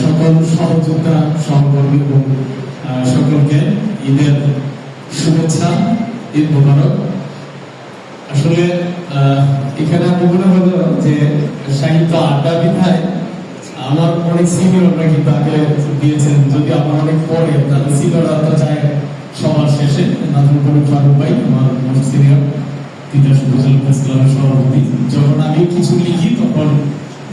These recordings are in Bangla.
সকল সহযোদ্ধা, সহকর্মী এবং সকলকে ঈদের শুভেচ্ছা, ঈদ মোবারক। আসলে এখানে আমি মনে হলো যে সাহিত্য আড্ডা বিধায় আমার অনেক সিনিয়ররা কিন্তু আগে দিয়েছেন। যদি আমার অনেক পরে তাহলে সিনিয়ররা তো চায় সবার শেষে। নাজমুল করিম ফারুক ভাই, আমার সিনিয়র তিতাস উপজেলা প্রেস সভাপতি। যখন আমি কিছু লিখি, তখন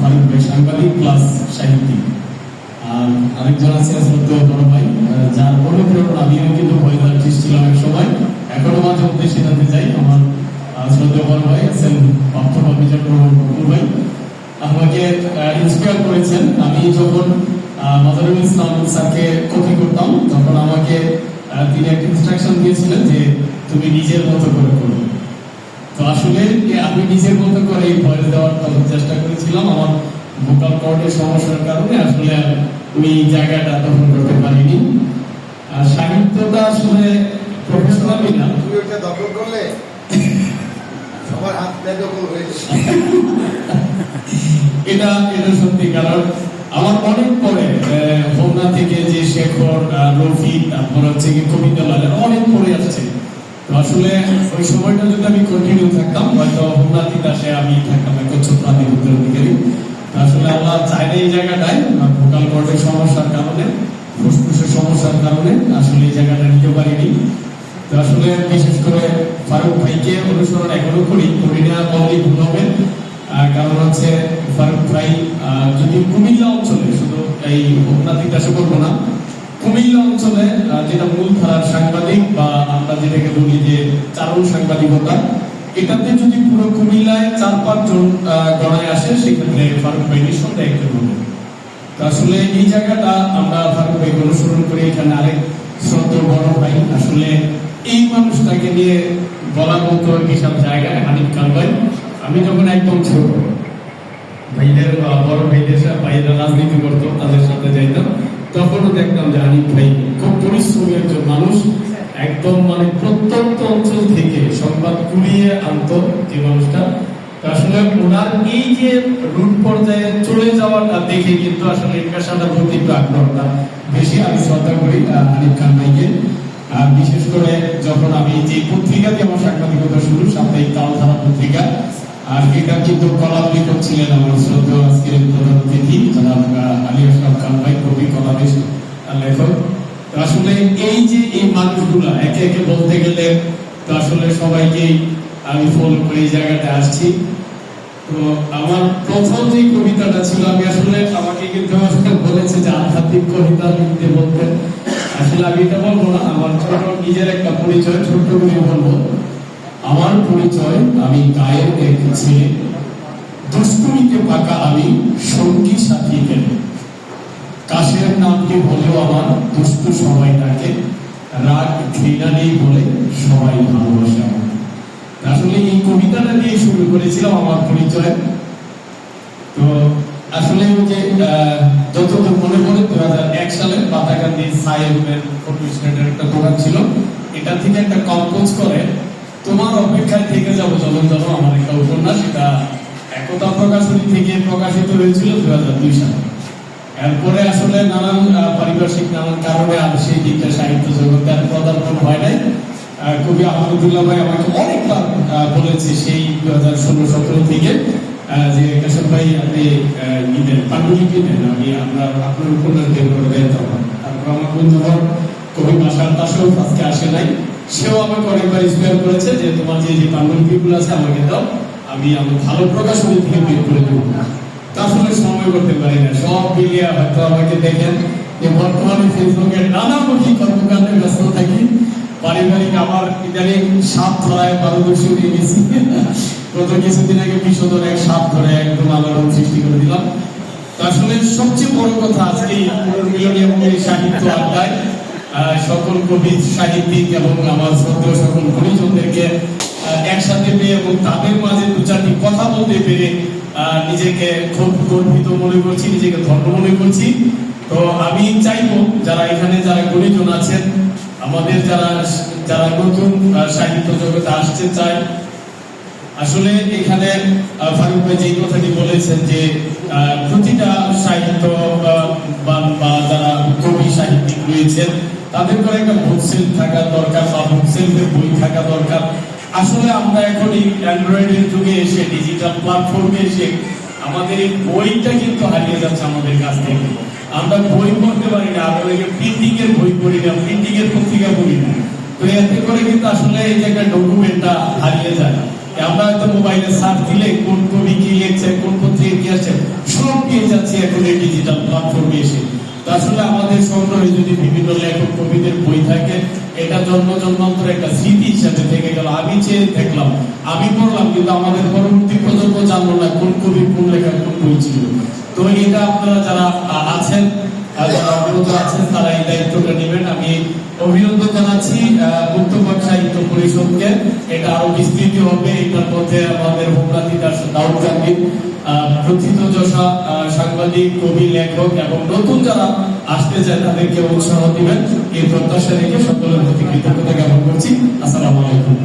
ফারুক ভাই সাংবাদিক প্লাস সাহিত্যিক। আর আরেকজন আছে শ্রদ্ধ বড় ভাই যার অনুপ্রেরণা আমিও কিন্তু বইয়ের আর্টিস্ট ছিলাম এক সময়। এখনও মাঝে মধ্যে সেটাতে যাই। আমার আহ, শ্রদ্ধ বড় ভাই আছেন অর্থভাব বকুল ভাই। আমাকে ইন্সপায়ার করেছেন। আমি যখন আহ, নজরুল ইসলাম স্যারকে কপি করতাম তখন আমাকে তিনি একটা ইনস্ট্রাকশন দিয়েছিলেন যে তুমি নিজের মতো করে করো তো আসলে আমি নিজের মতো করে এই ভয়েস দেওয়ার তখন চেষ্টা করেছিলাম। আমার ভোকাল কর্ডের সমস্যার কারণে আসলে ওই জায়গাটা তখন করতে পারিনি। আর সাহিত্যটা আসলে প্রফেশনালি না। তুমি ওটা দখল করলে? সবার হাত বেদখল হয়ে যাবে। এটা এটা সত্যি কারণ আমার অনেক পরে হোমনা থেকে যে শেখর রফি তারপর হচ্ছে কি কবিতা অনেক পরে আসছে। আসলে ওই সময়টা যদি আমি কন্টিনিউ থাকতাম, হয়তো হোমনা তিতাসে আমি থাকতাম একচ্ছত্র প্রান্তিক উত্তরাধিকারী আসলে আল্লাহ চাইলে এই জায়গাটায় ভোকাল কর্ডের সমস্যার কারণে, ফুসফুসের সমস্যার কারণে আসলে এই জায়গাটা নিতে পারিনি। তো আসলে বিশেষ করে ফারুক ভাইকে অনুসরণ এখনও করি করি না বললেই ভুল হবে। কারণ হচ্ছে ফারুক ভাই যদি কুমিল্লা অঞ্চলে, শুধু এই উপনাথিক দাসে করব না কুমিল্লা অঞ্চলে যেটা মূল ধারার সাংবাদিক বা আমরা যেটাকে বলি যে চারণ সাংবাদিকতা এটাতে যদি পুরো কুমিল্লায় চার পাঁচজন গণায় আসে, সেক্ষেত্রে ফারুক ভাই নিঃসন্দেহে একজন আসলে এই জায়গাটা আমরা ফারুক ভাইকে অনুসরণ করি এখানে আরেক শ্রদ্ধ বড় ভাই। আসলে এই মানুষটাকে নিয়ে বলার মতো বিশাল জায়গায় হানিফ খান ভাই। আমি যখন একদম ছোট, ভাইদের বড় ভাইদের ভাইরা রাজনীতি করতো, তাদের সাথে যাইতাম। তখনও দেখতাম যে হানিফ ভাই খুব পরিশ্রমী একজন মানুষ। একদম মানে প্রত্যন্ত অঞ্চল থেকে সংবাদ কুড়িয়ে আনতো যে মানুষটা। ওনার এই যে রুট পর্যায়ে চলে যাওয়াটা দেখে কিন্তু আসলে আগ্রহটা বেশি আমি শ্রদ্ধা করি খান ভাইকে। বিশেষ করে যখন আমি যে পত্রিকা আমার সাংবাদিকতা শুরু, সাপ্তাহিক কালধারা পত্রিকা এটা কিন্তু কলাবলি করছিলেন আমার শ্রদ্ধা আজকের প্রধান অতিথি আলী আশরাফ খান ভাই, কবি কলাবিশ লেখক। আসলে এই যে এই মানুষগুলা, একে একে বলতে গেলে তো আসলে সবাইকেই আমি ফলো করে এই জায়গাটা আসছি। তো আমার প্রথম যে কবিতাটা ছিল, আমি আসলে আমাকে কিন্তু আসলে বলেছে যে আধ্যাত্মিক কবিতা লিখতে বলতে আসলে আমি এটা বলব না, আমার ছোট নিজের একটা পরিচয়, ছোট্ট করে বলব। আমার পরিচয় আমি গায়ের এক ছেলে। পাকা আমি সঙ্গী সাথী পেলে কাশের নামকে হলেও আমার দুষ্টু সবাই ডাকে রাগ, ঘৃণা নেই বলে সবাই ভালোবাসে আসলে এই কবিতাটা দিয়ে শুরু করেছিলাম আমার পরিচয়। তো আসলে যে যতদূর মনে পড়ে দু হাজার এক সালে পাতাকান্দি সাহেবের ফটো একটা দোকান ছিল। এটা থেকে একটা কম্পোজ করে তোমার অপেক্ষায় থেকে যাব, যখন যখন আমার একটা উপন্যাস, এটা একতা প্রকাশনী থেকে প্রকাশিত হয়েছিল দু হাজার দুই সালে। এরপরে আসলে নানান পারিপার্শ্বিক নানান কারণে আর সেই দিকটা সাহিত্য জগতে আর পদার্পণ হয় নাই। কবি আহমদুল্লাহ ভাই আমাকে অনেকবার বলেছে সেই দু হাজার ষোলো সতেরো থেকে যে কেশব ভাই আপনি নিতেন, পাণ্ডুলিপি দেন আমি আমরা আপনার উপন্যাস বের করে দেন তখন। তারপর আমার বন্ধুবর কবি মাসার তাসেও আজকে আসে নাই। সেও আমাকে অনেকবার ইন্সপায়ার করেছে যে তোমার যে যে পাণ্ডুলিপিগুলো আছে, আমাকে দাও। আমি আমার ভালো প্রকাশনী থেকে বের করে দেবো। তা আসলে সময় করতে পারি না। সব মিলিয়ে হয়তো আমাকে দেখেন যে বর্তমানে ফেসবুকে নানামুখী কর্মকাণ্ডে ব্যস্ত থাকি। পারিবারিক আমার ইদানিং সাপ ধরায়, পারদর্শী হয়ে গেছি। গত কিছুদিন আগে বিশোধন এক সাপ ধরে একদম আলোড়ন সৃষ্টি করে দিলাম। আসলে সবচেয়ে বড় কথা আজকে এই এবং এই সাহিত্য আড্ডায় সকল কবি সাহিত্যিক এবং আমার শ্রদ্ধেয় সকল গুণীজনদেরকে একসাথে পেয়ে এবং তাদের মাঝে দু চারটি কথা বলতে পেরে নিজেকে খুব গর্বিত মনে করছি, নিজেকে ধন্য মনে করছি। তো আমি চাইব যারা এখানে যারা গুণীজন আছেন, আমাদের যারা যারা নতুন সাহিত্য জগতে আসতে চায়, আসলে এখানে ফারুক ভাই যে কথাটি বলেছেন যে প্রতিটা তাদের করে একটা বুকসেল থাকা দরকার বা বুকসেলফের বই থাকা দরকার। আসলে আমরা এখন এই অ্যান্ড্রয়েডের যুগে এসে ডিজিটাল প্ল্যাটফর্মে এসে আমাদের এই বইটা কিন্তু হারিয়ে যাচ্ছে আমাদের কাছ থেকে। আমরা বই পড়তে পারি না আমরা প্রিন্টিং এর বই পড়ি না প্রিন্টিং এর পত্রিকা পড়ি না। তো এতে করে কিন্তু আসলে এই যে একটা ডকুমেন্টটা হারিয়ে যায়। আমরা হয়তো মোবাইলে সার্চ দিলে কোন কবি কি লিখছে কোন পত্রিকা কি আছে সব পেয়ে যাচ্ছে এখন এই ডিজিটাল প্ল্যাটফর্মে এসে। আসলে আমাদের সংগ্রহে যদি বিভিন্ন লেখক, কবিদের বই থাকে, এটা জন্ম, জন্মান্তর একটা স্মৃতি হিসাবে থেকে গেল। আমি চেয়ে দেখলাম, আমি পড়লাম, কিন্তু আমাদের পরবর্তী প্রজন্ম জানলো না কোন কবি, কোন লেখা কোন বই ছিল। এটা আপনারা যারা আছেন আছেন, তারা এই দায়িত্বটা নেবেন। আমি অভিনন্দন জানাচ্ছি সাহিত্য পরিষদকে। এটা আরও বিস্তৃত হবে, এটার মধ্যে আমাদের দাস দাউদ প্রথিত যশা সাংবাদিক, কবি, লেখক এবং নতুন যারা আসতে চায়, তাদেরকে উৎসাহ দিবেন। এই প্রত্যাশা রেখে সকলের প্রতি কৃতজ্ঞতা জ্ঞাপন করছি। আসসালামু আলাইকুম।